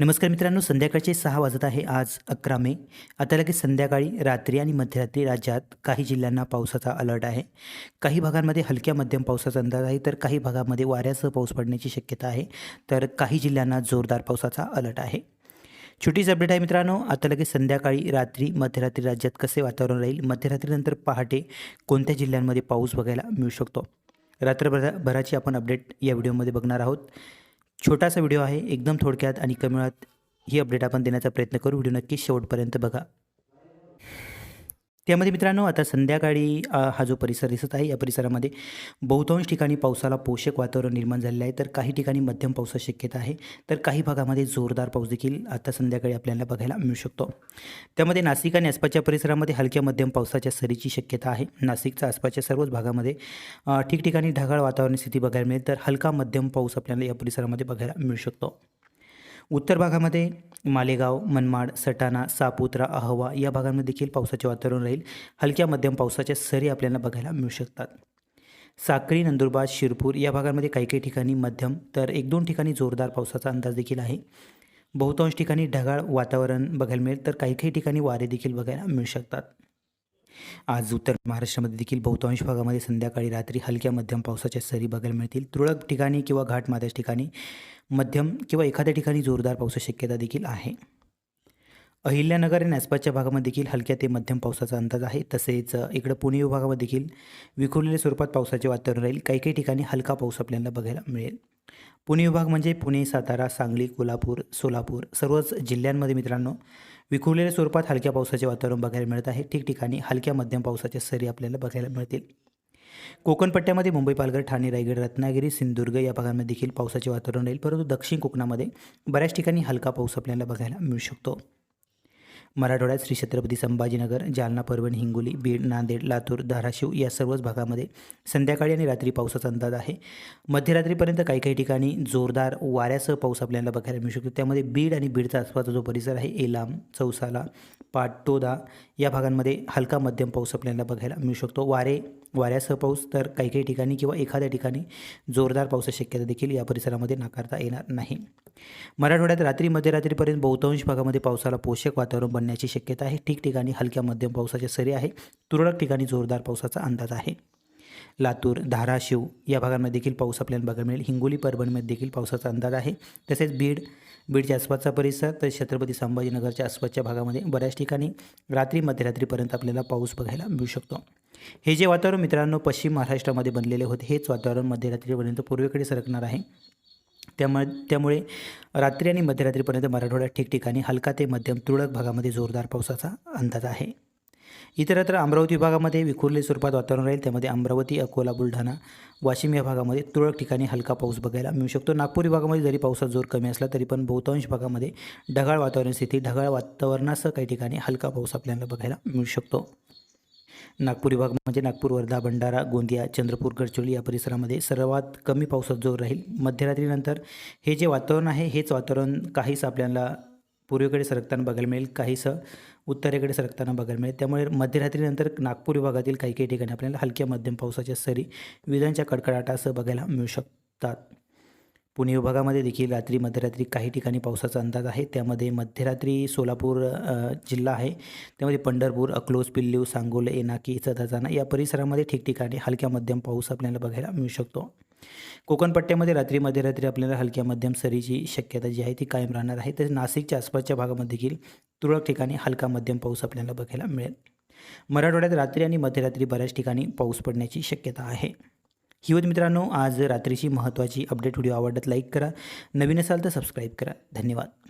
नमस्कार मित्रांनो संध्याकाळचे सहा वाजत आहे. आज अकरा मे. आता लगेच संध्याकाळी रात्री आणि मध्यरात्री राज्यात काही जिल्ह्यांना पावसाचा अलर्ट आहे. काही भागांमध्ये हलक्या मध्यम पावसाचा अंदाज आहे तर काही भागामध्ये वाऱ्यासह पाऊस पडण्याची शक्यता आहे तर काही जिल्ह्यांना जोरदार पावसाचा अलर्ट आहे. छोटीच अपडेट आहे मित्रांनो आता लगेच संध्याकाळी रात्री मध्यरात्री राज्यात कसे वातावरण राहील? मध्यरात्रीनंतर पहाटे कोणत्या जिल्ह्यांमध्ये पाऊस बघायला मिळू शकतो? रात्रभरा भराची आपण अपडेट या व्हिडिओमध्ये बघणार आहोत. छोटासा व्हिडिओ आहे एकदम थोडक्यात आणि कमी वेळात ही अपडेट आपण देण्याचा प्रयत्न करू. व्हिडिओ नक्की शेवटपर्यंत बघा. त्यामध्ये मित्रांनो आता संध्याकाळी हा जो परिसर दिसत आहे या परिसरामध्ये बहुतांश ठिकाणी पावसाला पोषक वातावरण निर्माण झालेलं आहे. तर काही ठिकाणी मध्यम पावसाची शक्यता आहे. तर काही भागामध्ये जोरदार पाऊस देखील आता संध्याकाळी आपल्याला बघायला मिळू शकतो. त्यामध्ये नाशिक आणि आसपासच्या परिसरामध्ये हलक्या मध्यम पावसाच्या सरीची शक्यता आहे. नाशिकच्या आसपासच्या सर्वच भागामध्ये ठिकठिकाणी ढगाळ वातावरण स्थिती बघायला मिळेल. तर हलका मध्यम पाऊस आपल्याला या परिसरामध्ये बघायला मिळू शकतो. उत्तर भागामध्ये मालेगाव मनमाड सटाणा सापुत्रा अहवा या भागांमध्ये देखील पावसाचे वातावरण राहील. हलक्या मध्यम पावसाच्या सरी आपल्याला बघायला मिळू शकतात. साक्री नंदुरबार शिरपूर या भागांमध्ये काही काही ठिकाणी मध्यम तर एक दोन ठिकाणी जोरदार पावसाचा अंदाज देखील आहे. बहुतांश ठिकाणी ढगाळ वातावरण बघायला मिळेल तर काही काही ठिकाणी वारे देखील बघायला मिळू शकतात. आज उत्तर महाराष्ट्रामध्ये देखील बहुतांश भागामध्ये संध्याकाळी रात्री हलक्या मध्यम पावसाच्या सरी बघायला मिळतील. तुरळक ठिकाणी किंवा घाटमाथ्याच ठिकाणी मध्यम किंवा एखाद्या ठिकाणी जोरदार पावसाची शक्यता देखील आहे. अहिल्यानगर आणि आसपासच्या भागामध्ये देखील हलक्या ते मध्यम पावसाचा अंदाज आहे. तसेच इकडं पुणे विभागामध्ये देखील विखुरलेल्या स्वरूपात पावसाचे वातावरण राहील. काही काही ठिकाणी हलका पाऊस आपल्याला बघायला मिळेल. पुणे विभाग म्हणजे पुणे सातारा सांगली कोल्हापूर सोलापूर सर्वच जिल्ह्यांमध्ये मित्रांनो विखुरलेल्या स्वरूपात हलक्या पावसाचे वातावरण बघायला मिळत आहे. ठिकठिकाणी हलक्या मध्यम पावसाच्या सरी आपल्याला बघायला मिळतील. कोकणपट्ट्यामध्ये मुंबई पालघर ठाणे रायगड रत्नागिरी सिंधुदुर्ग या भागांमध्ये देखील पावसाचे वातावरण राहील. परंतु दक्षिण कोकणामध्ये बऱ्याच ठिकाणी हलका पाऊस आपल्याला बघायला मिळू शकतो. मराठवाड्यात श्री छत्रपती संभाजीनगर जालना परभणी हिंगोली बीड नांदेड लातूर धाराशिव या सर्वच भागामध्ये संध्याकाळी आणि रात्री पावसाचा अंदाज आहे. मध्यरात्रीपर्यंत काही काही ठिकाणी जोरदार वाऱ्यासह पाऊस आपल्याला बघायला मिळू शकतो. त्यामध्ये बीड आणि बीडचा आसपासचा जो परिसर आहे एलाम चौसाला पाटोदा या भागांमध्ये हलका मध्यम पाऊस आपल्याला बघायला मिळू शकतो. वारे वाऱ्यासह पाऊस तर काही काही ठिकाणी किंवा एखाद्या ठिकाणी जोरदार पावसाची शक्यता देखील या परिसरामध्ये नाकारता येणार नाही. मराठवाड्यात रात्री मध्यरात्रीपर्यंत बहुतांश भागामध्ये पावसाला पोषक वातावरण बनण्याची शक्यता आहे. ठिकठिकाणी हलक्या मध्यम पावसाच्या सरी आहे. तुरळक ठिकाणी जोरदार पावसाचा अंदाज आहे. लातूर धाराशिव या भागांमध्ये देखील पाऊस आपल्याला बघायला मिळेल. हिंगोली परभणीमध्ये देखील पावसाचा अंदाज आहे. तसेच बीड बीडच्या आसपासचा परिसर तर छत्रपती संभाजीनगरच्या आसपासच्या भागामध्ये बऱ्याच ठिकाणी रात्री मध्यरात्रीपर्यंत आपल्याला पाऊस बघायला मिळू शकतो. हे जे वातावरण मित्रांनो पश्चिम महाराष्ट्रामध्ये बनलेले होते हेच वातावरण मध्यरात्रीपर्यंत पूर्वेकडे सरकणार आहे. त्यामुळे त्यामुळे रात्री आणि मध्यरात्रीपर्यंत मराठवाड्यात ठिकठिकाणी हलका ते मध्यम तुरळक भागामध्ये जोरदार पावसाचा अंदाज आहे. इतरत्र अमरावती विभागामध्ये विखुरले स्वरूपात वातावरण राहील. त्यामध्ये अमरावती अकोला बुलढाणा वाशिम या भागामध्ये तुरळक ठिकाणी हलका पाऊस बघायला मिळू शकतो. नागपूर विभागामध्ये जरी पावसाचा जोर कमी असला तरी पण बहुतांश भागामध्ये ढगाळ वातावरण स्थिती ढगाळ वातावरणासह काही ठिकाणी हलका पाऊस आपल्याला बघायला मिळू शकतो. नागपूर विभाग म्हणजे नागपूर वर्धा भंडारा गोंदिया चंद्रपूर गडचिरोली या परिसरामध्ये सर्वात कमी पावसात जोर राहील. मध्यरात्रीनंतर हे जे वातावरण आहे हेच वातावरण काहीच आपल्याला पूर्वेकडे सरकताना बघायला मिळेल काहीसं उत्तरेकडे सरकताना बघायला मिळेल. त्यामुळे मध्यरात्रीनंतर नागपूर विभागातील काही काही ठिकाणी आपल्याला हलक्या मध्यम पावसाच्या सरी विजांच्या कडकडाटासह बघायला मिळू शकतात. पुणे विभागामध्ये देखील रात्री मध्यरात्री काही ठिकाणी पावसाचा अंदाज आहे. त्यामध्ये मध्यरात्री सोलापूर जिल्हा आहे. त्यामध्ये पंढरपूर अक्लोज पिल्लू सांगोले एनाकी सदाजाना या परिसरामध्ये ठिकठिकाणी हलक्या मध्यम पाऊस आपल्याला बघायला मिळू शकतो. कोकण पट्ट्यामध्ये रात्री मध्यरात्री आपल्याला हलक्या मध्यम सरीची शक्यता जी आहे ती कायम राहणार आहे. तर नाशिकच्या आसपासच्या भागामध्ये देखील तुरळक ठिकाणी हलका मध्यम पाऊस आपल्याला बघायला मिळेल. मराठवाड्यात रात्री आणि मध्यरात्री बऱ्याच ठिकाणी पाऊस पडण्याची शक्यता आहे. ही मित्रांनो आज रात्रीची महत्त्वाची अपडेट व्हिडिओ आवडत लाईक करा. नवीन असाल तर सबस्क्राईब करा. धन्यवाद.